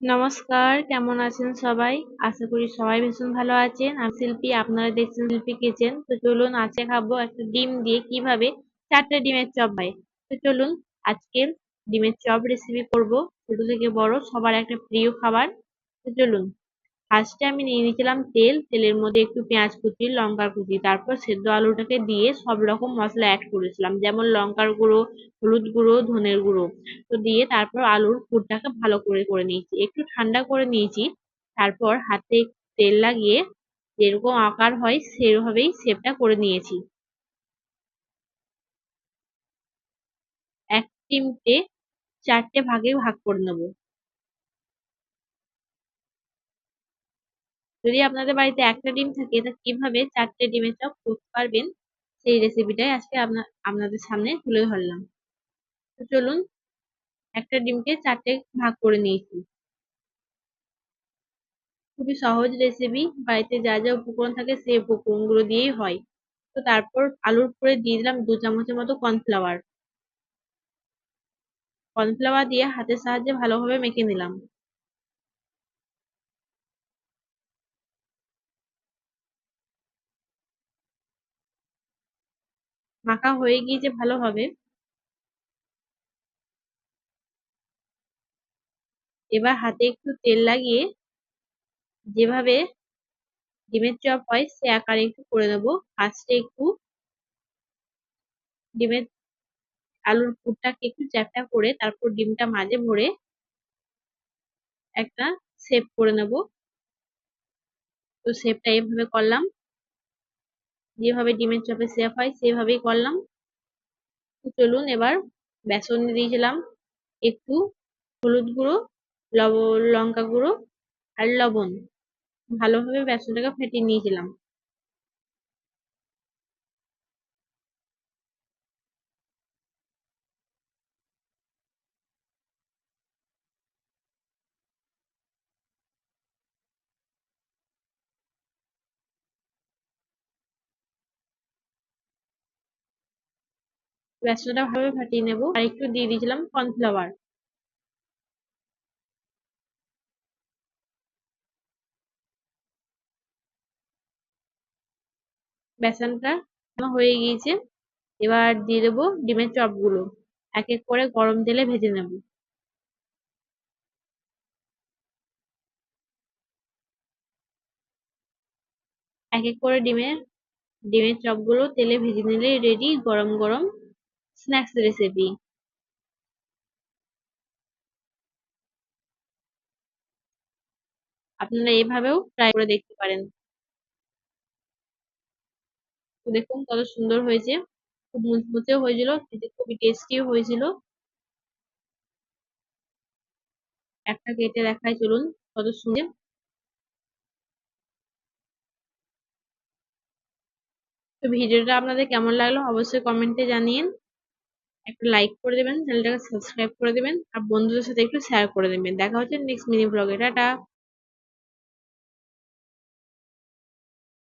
নমস্কার, কেমন আছেন সবাই? আশা করি সবাই ভীষণ ভালো আছেন। আমি শিল্পী, আপনারা দেখছেন শিল্পী কিচেন। তো চলুন, আজকে খাব একটা ডিম দিয়ে কীভাবে চারটে ডিমের চপ হয় তো চলুন আজকে ডিমের চপ রেসিপি করব। ছোট থেকে বড়, সবার একটা প্রিয় খাবার। তো চলুন। ফার্স্টে আমি নিয়ে নিয়েছিলাম তেল, তেলের মধ্যে একটু পেঁয়াজ কুচি, লঙ্কার কুচি, তারপর সেদ্ধ আলুটাকে দিয়ে সব রকম মশলা অ্যাড করেছিলাম, যেমন লঙ্কার গুঁড়ো, হলুদ গুঁড়ো, ধনের গুঁড়ো। তো দিয়ে তারপর আলুর পুরটাকে ভালো করে করে নিয়েছি, একটু ঠান্ডা করে নিয়েছি, তারপর হাতে তেল লাগিয়ে যেরকম আকার হয় সেভাবেই শেপটা করে নিয়েছি। এক ডিমকে চারটে ভাগে ভাগ করে নেব। যদি আপনাদের বাড়িতে একটা ডিম থাকে, তা কীভাবে চারটে ডিমের চপ করতে পারবেন? সেই রেসিপিটাই আজকে আপনাদের সামনে তুলে ধরলাম। তো চলুন, একটা ডিমকে চারটে ভাগ করে নিয়েছি। খুবই সহজ রেসিপি বাড়িতে যা যা উপকরণ থাকে সেই উপকরণগুলো দিয়েই হয়। তো তারপর আলুর উপরে দিয়ে দিলাম দু চামচের মতো কর্নফ্লাওয়ার কর্নফ্লাওয়ার দিয়ে হাতের সাহায্যে ভালোভাবে মেখে নিলাম। মাখা হয়ে গিয়েছে ভালোভাবে এবার হাতে একটু তেল লাগিয়ে যেভাবে ডিমের চপ হয়, সে আকারে একটু করে নেব। ফার্স্টে একটু ডিমের আলুর পুরটাকে একটু চ্যাপটা করে তারপর ডিমটা মাঝে ভরে একটা শেপ করে নেব। তো শেপটা এভাবে করলাম। যেভাবে ডিমের চপে সেফ হয়, সেভাবেই করলাম। চলুন এবার বেসন দিয়েছিলাম একটু হলুদ গুঁড়ো, লব, লঙ্কা গুঁড়ো আর লবণ। ভালোভাবে বেসনটাকে ফেটিয়ে নিয়েছিলাম বেসনটা ভাবে ফাটিয়ে নেব। আর একটু দিয়ে দিয়েছিলাম কর্নফ্লাওয়ার। বেসনটা হয়ে গিয়েছে। এবার দিয়ে দেবো ডিমের চপগুলো। এক এক করে গরম তেলে ভেজে নেব। এক এক করে ডিমের ডিমের চপগুলো তেলে ভেজে নিলে রেডি, গরম গরম। স্ন্যাক্স রেসিপি আপনারা এভাবেও ট্রাই করে দেখতে পারেন। দেখুন কত সুন্দর হয়েছে। খুব মুচমুচেও হয়েছিল খুবই টেস্টিও হয়েছিল। একটা কেটে দেখাই চলুন কত সুন্দর। তো ভিডিওটা আপনাদের কেমন লাগল অবশ্যই কমেন্টে জানিয়েন একটা লাইক করে দেবেন চ্যানেলটাকে সাবস্ক্রাইব করে দেবেন, আর বন্ধুদের সাথে একটু শেয়ার করে দেবেন। দেখা হচ্ছে নেক্সট মিনি ব্লগে টাটা!